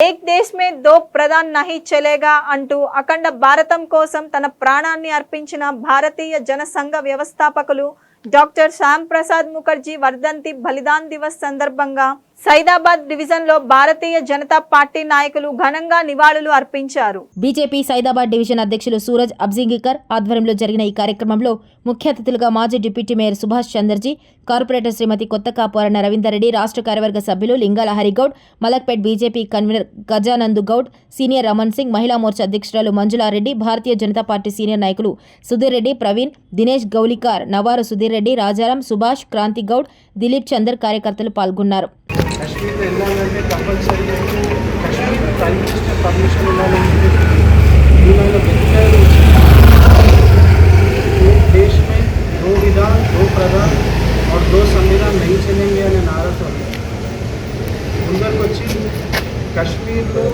ఏక్ దేశ్ మే దో ప్రధాన్ నహి చలేగా అంటూ అఖండ భారతం కోసం తన ప్రాణాన్ని అర్పించిన భారతీయ జనసంఘ వ్యవస్థాపకులు డాక్టర్ శ్యామ్ ప్రసాద్ ముఖర్జీ వర్ధంతి బలిదాన్ దివస్ సందర్భంగా సైదాబాద్ డివిజన్లో భారతీయ జనతా పార్టీ నాయకులు ఘనంగా నివాళులు అర్పించారు. బీజేపీ సైదాబాద్ డివిజన్ అధ్యక్షులు సూరజ్ అబ్జింగికర్ ఆధ్వర్యంలో జరిగిన ఈ కార్యక్రమంలో ముఖ్య అతిథులుగా మాజీ deputy mayor Subhash Chandraji corporator Shrimati కొత్తకాపురణ Ravinder Reddy రాష్ట్ర కార్యవర్గ సభ్యులు Lingala Hari Goud Malakpet BJP convener Gajanandu Goud senior Raman Singh Mahila Morcha అధ్యక్షురాలు మంజులారెడ్డి భారతీయ జనతా పార్టీ సీనియర్ నాయకులు సుధీర్ రెడ్డి ప్రవీణ్ దినేష్ గౌలికార్ నవారు సుధీర్ రెడ్డి రాజారాం సుభాష్ క్రాంతి గౌడ్ దిలీప్ చందర్ కార్యకర్తలు పాల్గొన్నారు. कश्मीर में వెళ్ళాలంటే compulsory Kashmir prime minister permission ఉండాలని उन्होंने వెతికారు एक देश में दो विधान दो प्रधान और दो संविधान नहीं चलेंगे అనే నారతో ముందరికి వచ్చి కశ్మీర్లో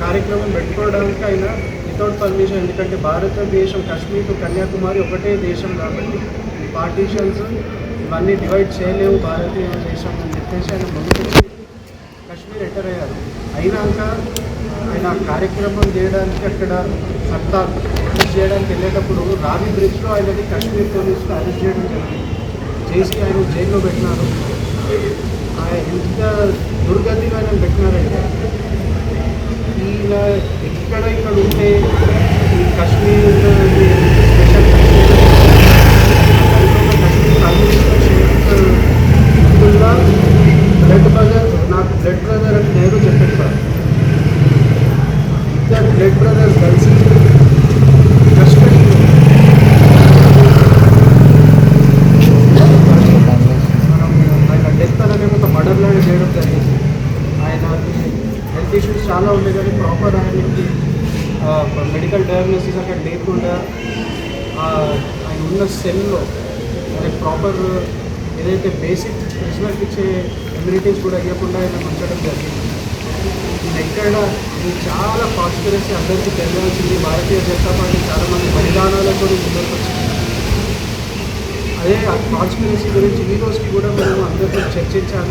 కార్యక్రమం పెట్టుకోవడానికి అయినా వితౌట్ పర్మిషన్ ఎందుకంటే భారతదేశం కశ్మీర్ టు కన్యాకుమారి ఒకటే దేశం కాబట్టి పార్టీషన్స్ ఇవన్నీ డివైడ్ చేయలేవు భారతీయ దేశం అని ఆయన ముందుకొచ్చి కశ్మీర్ ఎంటర్ అయ్యారు. అయినాక ఆయన కార్యక్రమం చేయడానికి అక్కడ సత్తా అరెస్ట్ చేయడానికి వెళ్ళేటప్పుడు రావి బ్రిడ్జ్లో ఆయనది కశ్మీర్ పోలీసులు అరెస్ట్ చేయడం జరిగింది. చేసి ఆయన జైల్లో పెట్టినారు. ఎంత దుర్గతిగా ఆయన పెట్టినారంటే ఈయన ఎక్కడ ఇక్కడ ఉంటే ఈ కశ్మీర్ బ్లడ్ బ్రదర్ నాకు బ్లడ్ బ్రదర్ అని నేను చెప్పేసాను ఇద్దరు బ్లడ్ బ్రదర్స్ కలిసి మనం ఆయన డెత్ ఆయన ఇష్యూస్ చాలా ఉండే కానీ ప్రాపర్ ఆయనకి మెడికల్ డయాగ్నోసిస్ అక్కడ లేకుండా ఆయన ఉన్న సెల్లో ప్రాపర్ ఏదైతే బేసిక్ ప్రజలకు ఇచ్చే ఎమ్యూనిటీస్ కూడా ఇవ్వకుండా ఆయన ఉంచడం జరిగింది. ఇది ఎక్కడ ఇది చాలా కాన్స్పిరసీ అందరికీ తెలియాల్సింది. భారతీయ జనతా పార్టీ చాలామంది బలిదానాలతో ముందుకు వచ్చింది. అదే ఆ కాన్స్పిరసీ గురించి ఈ రోజుకి కూడా మనం అందరితో చర్చించాలి.